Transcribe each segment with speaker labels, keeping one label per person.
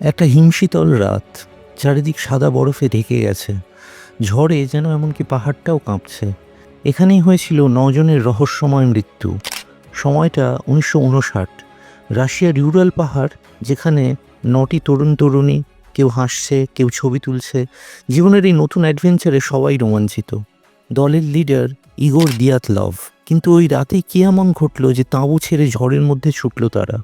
Speaker 1: একটা হিমশীতল রাত। চারিদিক সাদা বরফে ঢেকে গেছে। ঝড়ে যেন এমনকি পাহাড়টাও কাঁপছে। এখানেই হয়েছিল নজনের রহস্যময় মৃত্যু। সময়টা উনিশশো উনষাট। রাশিয়ার ইউরাল পাহাড়, যেখানে নটি তরুণ তরুণী, কেউ হাসছে, কেউ ছবি তুলছে, জীবনের এই নতুন অ্যাডভেঞ্চারে সবাই রোমাঞ্চিত। দলের লিডার ইগোর দিয়াতলভ। কিন্তু ওই রাতেই কি এমন ঘটলো যে তাঁবু ছেড়ে ঝড়ের মধ্যে ছুটলো তারা?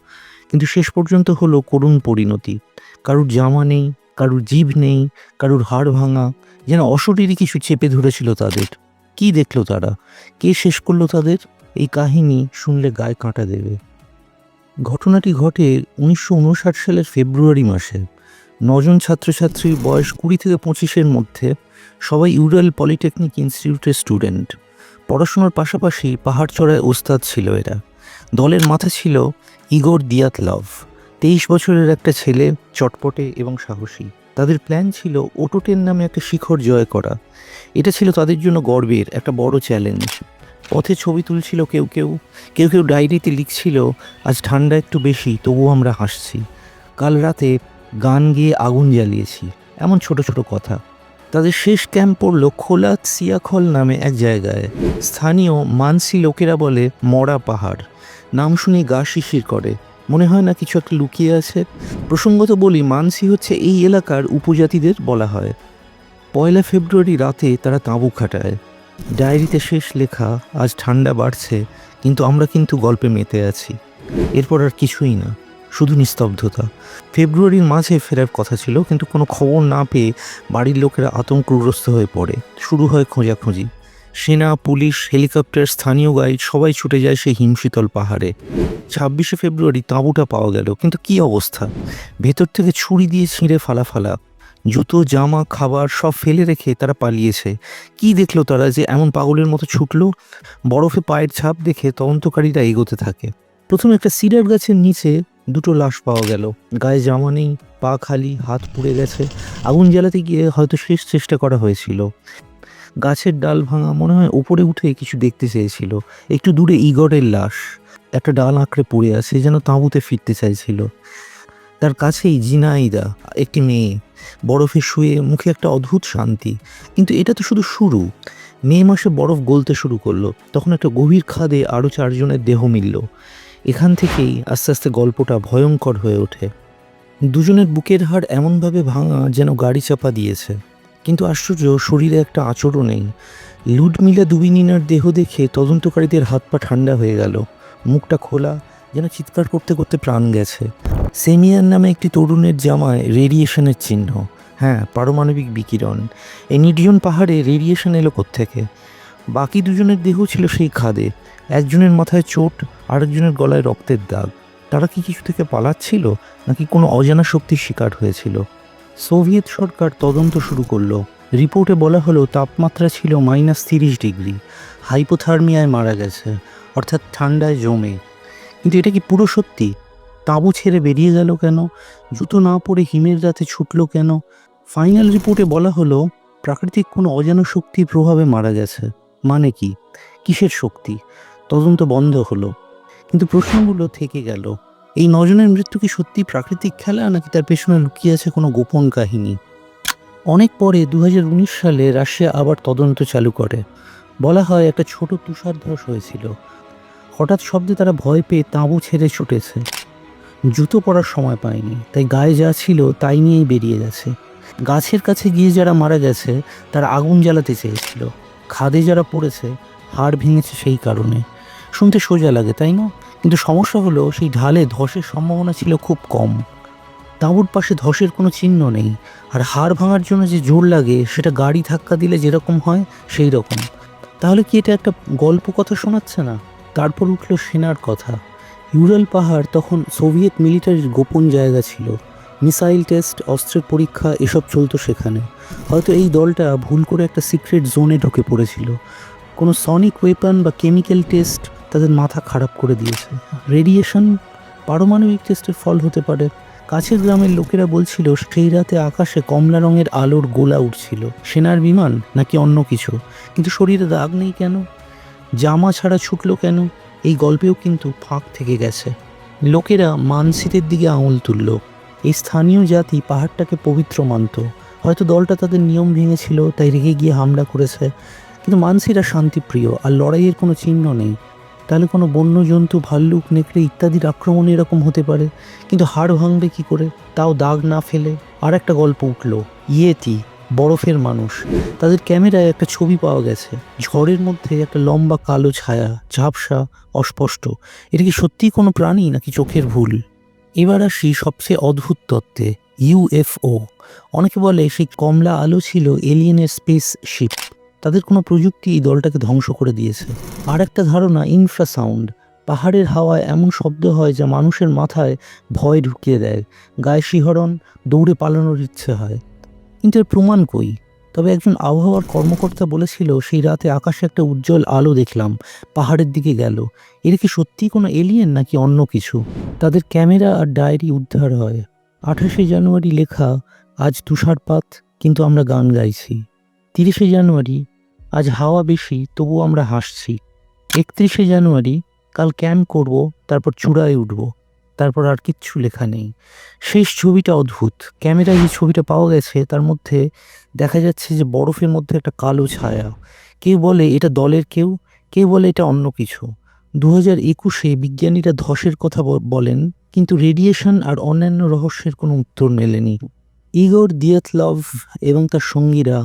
Speaker 1: কিন্তু শেষ পর্যন্ত হলো করুণ পরিণতি। কারুর জামা নেই, কারুর জিভ নেই, কারুর হাড় ভাঙা, যেন অশরীরই কিছু চেপে ধরেছিল তাদের। কি দেখল তারা? কে শেষ করল তাদের? এই কাহিনী শুনলে গায়ে কাঁটা দেবে। ঘটনাটি ঘটে উনিশশো উনষাট সালের ফেব্রুয়ারি মাসে। নজন ছাত্রছাত্রীর বয়স কুড়ি থেকে পঁচিশের মধ্যে, সবাই ইউরাল পলিটেকনিক ইনস্টিটিউটের স্টুডেন্ট। পড়াশোনার পাশাপাশি পাহাড় চড়ায় ওস্তাদ ছিল এরা। দলের মাথা ছিল ইগোর দিয়াতলভ। তেইশ বছরের একটা ছেলে, চটপটে এবং সাহসী। তাদের প্ল্যান ছিল ওটোটেন নামে একটা শিখর জয় করা। এটা ছিল তাদের জন্য গর্বের একটা বড় চ্যালেঞ্জ পথে ছবি তুলছিল কেউ কেউ। কেউ কেউ ডায়েরিতে লিখছিল, আজ ঠান্ডা একটু বেশি, তবুও আমরা হাসছি। কাল রাতে গান গেয়ে আগুন জ্বালিয়েছি। এমন ছোট ছোট কথা। তাদের শেষ ক্যাম্প পড়ল খোলা সিয়াখল নামে এক জায়গায়। স্থানীয় মানসি লোকেরা বলে, মরা পাহাড়। নাম শুনে গা শিশির করে। মনে হয় না কিছু একটা লুকিয়ে আছে। প্রসঙ্গত বলি, মানসি হচ্ছে এই এলাকার উপজাতিদের বলা হয়। পয়লা ফেব্রুয়ারি রাতে তারা তাঁবু খাটায়। ডায়েরিতে শেষ লেখা, আজ ঠান্ডা বাড়ছে, কিন্তু আমরা কিন্তু গল্পে মেতে আছি। এরপর আর কিছুই না। শুধু নিস্তব্ধতা। ফেব্রুয়ারির মাঝে ফেরার কথা ছিল, কিন্তু কোনো খবর না পেয়ে বাড়ির লোকেরা আতঙ্কগ্রস্ত হয়ে পড়ে। শুরু হয় খোঁজাখুঁজি। সেনা, পুলিশ, হেলিকপ্টার, স্থানীয় গাইড সবাই ছুটে যায় সেই হিমশীতল পাহাড়ে। ছাব্বিশে ফেব্রুয়ারি তাঁবুটা পাওয়া গেল, কিন্তু কি অবস্থা? ভেতর থেকে ছুরি দিয়ে ছিঁড়ে ফালা ফালা। জুতো, জামা, খাবার সব ফেলে রেখে তারা পালিয়েছে। কি দেখল তারা যে এমন পাগলের মতো ছুটলো? বরফে পায়ের ছাপ দেখে তদন্তকারীরা এগোতে থাকে। প্রথমে একটা সিডার গাছের নিচে দুটো লাশ পাওয়া গেল। গায়ে জামা নেই পা খালি হাত পুড়ে গেছে। আগুন জ্বালাতে গিয়ে হয়তো শেষ চেষ্টা করা হয়েছিল। গাছের ডাল ভাঙা মনে হয় উপরে উঠে কিছু দেখতে চেয়েছিল। একটু দূরে ইগরের লাশ। একটা ডাল আঁকড়ে পড়ে আছে যেন তাঁবুতে ফিরতে চাইছিল। তার কাছেই জিনাইদা, একটি মেয়ে। বরফে শুয়ে মুখে একটা অদ্ভুত শান্তি। কিন্তু এটা তো শুধু শুরু। মে মাসে বরফ গলতে শুরু করল। তখন একটা গভীর খাদে আরও চারজনের দেহ মিলল। এখান থেকেই আস্তে আস্তে গল্পটা ভয়ঙ্কর হয়ে ওঠে। দুজনের বুকের হাড় এমনভাবে ভাঙা যেন গাড়ি চাপা দিয়েছে। কিন্তু আশ্চর্য, শরীরে একটা আচরও নেই। লুডমিলা দুবিনিনার দেহ দেখে তদন্তকারীদের হাত পা ঠান্ডা হয়ে গেল। মুখটা খোলা, যেন চিৎকার করতে করতে প্রাণ গেছে। সেমিয়ার নামে একটি তরুণের জামায় রেডিয়েশনের চিহ্ন। হ্যাঁ পারমাণবিক বিকিরণ। এই নিডিয়ন পাহাড়ে রেডিয়েশন এলো থেকে বাকি দুজনের দেহ ছিল সেই খাদে। একজনের মাথায় চোট, আরেকজনের গলায় রক্তের দাগ। তারা কি কিছু থেকে পালাচ্ছিল, নাকি কোনো অজানা শক্তির শিকার হয়েছিল? সোভিয়েত সরকার তদন্ত শুরু করল। রিপোর্টে বলা হলো, তাপমাত্রা ছিল মাইনাস তিরিশ ডিগ্রি। হাইপোথার্মিয়ায় মারা গেছে, অর্থাৎ ঠান্ডায় জমে। কিন্তু এটা কি পুরো সত্যি? তাঁবু ছেড়ে বেরিয়ে গেল কেন? জুতো না পরে হিমের রাতে ছুটলো কেন? ফাইনাল রিপোর্টে বলা হলো, প্রাকৃতিক কোনো অজানা শক্তির প্রভাবে মারা গেছে। মানে কি? কিসের শক্তি? তদন্ত বন্ধ হলো। কিন্তু প্রশ্নগুলো থেকে গেল, এই নজনের মৃত্যু কি সত্যি প্রাকৃতিক খেলা, নাকি তার পেছনে লুকিয়ে আছে কোনো গোপন কাহিনী? অনেক পরে দু হাজার উনিশ সালে রাশিয়া আবার তদন্ত চালু করে। বলা হয় একটা ছোট তুষার ধস হয়েছিল। হঠাৎ শব্দে তারা ভয় পেয়ে তাঁবু ছেড়ে ছুটেছে। জুতো পরার সময় পায়নি, তাই গায়ে যা ছিল তাই নিয়েই বেরিয়ে গেছে। গাছের কাছে গিয়ে যারা মারা গেছে, তারা আগুন জ্বালাতে চেয়েছিল। খাদে যারা পড়েছে, হাড় ভেঙেছে সেই কারণে। শুনতে সোজা লাগে, তাই না? কিন্তু সমস্যা হলো, সেই ঢালে ধসের সম্ভাবনা ছিল খুব কম। তাঁবুর পাশে ধসের কোনো চিহ্ন নেই। আর হাড় ভাঙার জন্য যে জোর লাগে, সেটা গাড়ি ধাক্কা দিলে যেরকম হয়, সেই রকম। তাহলে কি এটা একটা গল্প কথা শোনাচ্ছে না? তারপর উঠল সেনার কথা। ইউরাল পাহাড় তখন সোভিয়েত মিলিটারির গোপন জায়গা ছিল। মিসাইল টেস্ট, অস্ত্রের পরীক্ষা, এসব চলতো সেখানে। হয়তো এই দলটা ভুল করে একটা সিক্রেট জোনে ঢুকে পড়েছিল। কোনো সনিক ওয়েপন বা কেমিক্যাল টেস্ট তাদের মাথা খারাপ করে দিয়েছে। রেডিয়েশন পারমাণবিক টেস্টের ফল হতে পারে। কাছের গ্রামের লোকেরা বলছিল, সেই রাতে আকাশে কমলা রঙের আলোর গোলা উঠছিল সেনার বিমান নাকি অন্য কিছু। কিন্তু শরীরে দাগ নেই কেন? জামা ছাড়া ছুটলো কেন? এই গল্পেও কিন্তু ফাঁক থেকে গেছে। লোকেরা মানসিতের দিকে আঙুল তুলল। এই স্থানীয় জাতি পাহাড়টাকে পবিত্র মানত। হয়তো দলটা তাদের নিয়ম ভেঙেছিল, তাই রেগে গিয়ে হামলা করেছে। কিন্তু মানসিরা শান্তিপ্রিয়, আর লড়াইয়ের কোনো চিহ্ন নেই। তাহলে কোনো বন্য জন্তু ভাল্লুক, নেকড়ে ইত্যাদির আক্রমণ এরকম হতে পারে? কিন্তু হাড় ভাঙবে কি করে? তাও দাগ না ফেলে আর একটা গল্প উঠল। ইয়েতি, বরফের মানুষ। তাদের ক্যামেরায় একটা ছবি পাওয়া গেছে। ঝড়ের মধ্যে একটা লম্বা কালো ছায়া, ঝাপসা, অস্পষ্ট। এটা কি সত্যিই কোনো প্রাণী, নাকি চোখের ভুল? এবার আসি সবচেয়ে অদ্ভুত তত্ত্বে ইউএফও অনেকে বলে সেই কমলা আলো ছিল এলিয়েনের স্পেস শিপ তাদের কোনো প্রযুক্তি এই দলটাকে ধ্বংস করে দিয়েছে। আর একটা ধারণা ইনফ্রাসাউন্ড পাহাড়ের হাওয়ায় এমন শব্দ হয় যা মানুষের মাথায় ভয় ঢুকিয়ে দেয়। গায়ে শিহরণ, দৌড়ে পালানোর ইচ্ছে হয়। কিন্তু প্রমাণ কই? তবে একজন আবহাওয়ার কর্মকর্তা বলেছিল, সেই রাতে আকাশে একটা উজ্জ্বল আলো দেখলাম, পাহাড়ের দিকে গেল। এর কি সত্যিই কোনো এলিয়েন নাকি অন্য কিছু? তাদের ক্যামেরা আর ডায়েরি উদ্ধার হয়। আঠাশে জানুয়ারি লেখা, আজ তুষারপাত, কিন্তু আমরা গান গাইছি। তিরিশে জানুয়ারি, আজ হাওয়া বেশি, তবুও আমরা হাসছি। একত্রিশে জানুয়ারি, কাল ক্যাম্প করব, তারপর চূড়ায় উঠব। তারপর আর কিচ্ছু লেখা নেই। শেষ ছবিটা অদ্ভুত। ক্যামেরায় যে ছবিটা পাওয়া গেছে, তার মধ্যে দেখা যাচ্ছে যে বরফের মধ্যে একটা কালো ছায়া। কেউ বলে এটা দলের কেউ কেউ বলে এটা অন্য কিছু। দু হাজার একুশে বিজ্ঞানীরা ধসের কথা বলেন, কিন্তু রেডিয়েশন আর অন্যান্য রহস্যের কোনো উত্তর মেলেনি। ইগোর দিয়াতলভ এবং তার সঙ্গীরা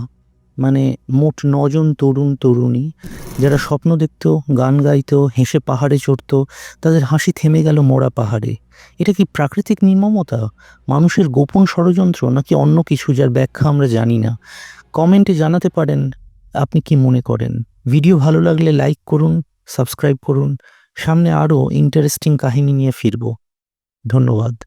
Speaker 1: মানে মোট নজন তরুণ তরুণী, যারা স্বপ্ন দেখত, গান গাইত, হেসে পাহাড়ে চড়তো, তাদের হাসি থেমে গেল মোড়া পাহাড়ে। এটা কি প্রাকৃতিক নির্মমতা? মানুষের গোপন ষড়যন্ত্র নাকি অন্য কিছু যার ব্যাখ্যা আমরা জানি না? কমেন্টে জানাতে পারেন, আপনি কি মনে করেন? ভিডিও ভালো লাগলে লাইক করুন, সাবস্ক্রাইব করুন, সামনে আরও ইন্টারেস্টিং কাহিনী নিয়ে ফিরব। ধন্যবাদ।